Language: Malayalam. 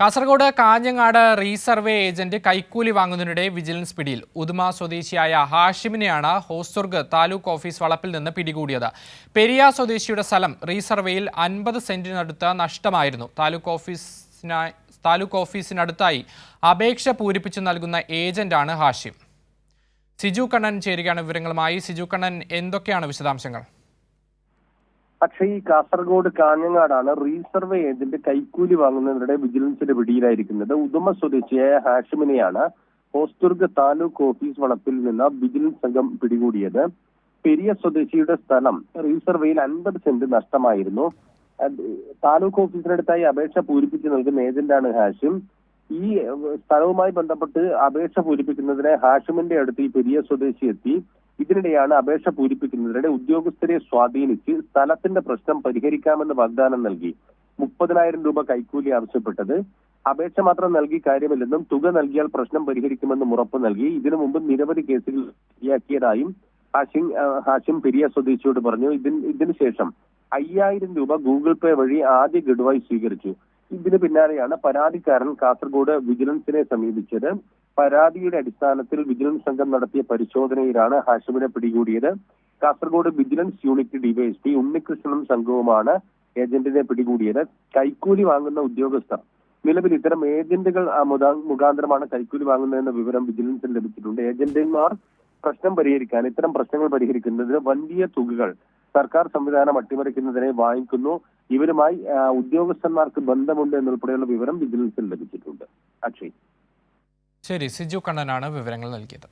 കാസർഗോഡ് കാഞ്ഞങ്ങാട് റീസർവേ ഏജന്റ് കൈക്കൂലി വാങ്ങുന്നതിനിടെ വിജിലൻസ് പിടിയിൽ. ഉദുമ സ്വദേശിയായ ഹാഷിമിനെയാണ് ഹോസ്ദുർഗ് താലൂക്ക് ഓഫീസ് വളപ്പിൽ നിന്ന് പിടികൂടിയത്. പെരിയ സ്വദേശിയുടെ സ്ഥലം റീസർവേയിൽ അൻപത് സെന്റിനടുത്ത് നഷ്ടമായിരുന്നു. താലൂക്ക് ഓഫീസിനായി താലൂക്ക് ഓഫീസിനടുത്തായി അപേക്ഷ പൂരിപ്പിച്ചു നൽകുന്ന ഏജന്റാണ് ഹാഷിം. സിജു കണ്ണൻ ചേരുകയാണ് വിവരങ്ങളുമായി. സിജു കണ്ണൻ എന്തൊക്കെയാണ് വിശദാംശങ്ങൾ? പക്ഷേ ഈ കാസർഗോഡ് കാഞ്ഞങ്ങാടാണ് റീസർവേ ഏജന്റ് കൈക്കൂലി വാങ്ങുന്നവരുടെ വിജിലൻസിന്റെ പിടിയിലായിരിക്കുന്നത്. ഉദമ സ്വദേശിയായ ഹാഷിമിനെയാണ് ഹോസ്ദുർഗ് താലൂക്ക് ഓഫീസ് വളപ്പിൽ നിന്ന് വിജിലൻസ് സംഘം പിടികൂടിയത്. പെരിയ സ്വദേശിയുടെ സ്ഥലം റീസർവേയിൽ അൻപത് സെന്റ് നഷ്ടമായിരുന്നു. താലൂക്ക് ഓഫീസിനടുത്തായി അപേക്ഷ പൂരിപ്പിച്ച് നൽകുന്ന ഏജന്റാണ് ഹാഷിം. ഈ സ്ഥലവുമായി ബന്ധപ്പെട്ട് അപേക്ഷ പൂരിപ്പിക്കുന്നതിന് ഹാഷിമിന്റെ അടുത്ത് ഈ പെരിയ സ്വദേശി എത്തി. ഇതിനിടെയാണ് അപേക്ഷ പൂരിപ്പിക്കുന്നതിനിടെ ഉദ്യോഗസ്ഥരെ സ്വാധീനിച്ച് സ്ഥലത്തിന്റെ പ്രശ്നം പരിഹരിക്കാമെന്ന് വാഗ്ദാനം നൽകി മുപ്പതിനായിരം രൂപ കൈക്കൂലി ആവശ്യപ്പെട്ടത്. അപേക്ഷ മാത്രം നൽകി കാര്യമില്ലെന്നും തുക നൽകിയാൽ പ്രശ്നം പരിഹരിക്കുമെന്നും ഉറപ്പ് നൽകി. ഇതിനു മുമ്പ് നിരവധി കേസുകൾ ശരിയാക്കിയതായും ഹാഷിം ഹാഷിം പെരിയ സ്വദേശിയോട് പറഞ്ഞു. ഇതിന് ഇതിനുശേഷം അയ്യായിരം രൂപ ഗൂഗിൾ പേ വഴി ആദ്യ ഗഡുവായി സ്വീകരിച്ചു. ഇതിന് പിന്നാലെയാണ് പരാതിക്കാരൻ കാസർഗോഡ് വിജിലൻസിനെ സമീപിച്ചത്. പരാതിയുടെ അടിസ്ഥാനത്തിൽ വിജിലൻസ് സംഘം നടത്തിയ പരിശോധനയിലാണ് ഹാഷിമിനെ പിടികൂടിയത്. കാസർഗോഡ് വിജിലൻസ് യൂണിറ്റ് ഡിവൈഎസ്പി ഉണ്ണികൃഷ്ണനും സംഘവുമാണ് ഏജന്റിനെ പിടികൂടിയത്. കൈക്കൂലി വാങ്ങുന്ന ഉദ്യോഗസ്ഥർ നിലവിൽ ഇത്തരം ഏജന്റുകൾ മുഖാന്തരമാണ് കൈക്കൂലി വാങ്ങുന്നതെന്ന വിവരം വിജിലൻസിന് ലഭിച്ചിട്ടുണ്ട്. ഏജന്റുമാർ പ്രശ്നം പരിഹരിക്കാൻ ഇത്തരം പ്രശ്നങ്ങൾ പരിഹരിക്കുന്നതിന് വലിയ തുകകൾ സർക്കാർ സംവിധാനം അട്ടിമറിക്കുന്നതിനെ വാങ്ങിക്കുന്നു. ഇവരുമായി ഉദ്യോഗസ്ഥന്മാർക്ക് ബന്ധമുണ്ട് എന്നുൾപ്പെടെയുള്ള വിവരം വിജിലൻസിൽ ലഭിച്ചിട്ടുണ്ട്. അക്ഷയ്. ശരി സിജു കണ്ണനാണ് വിവരങ്ങൾ നൽകിയത്.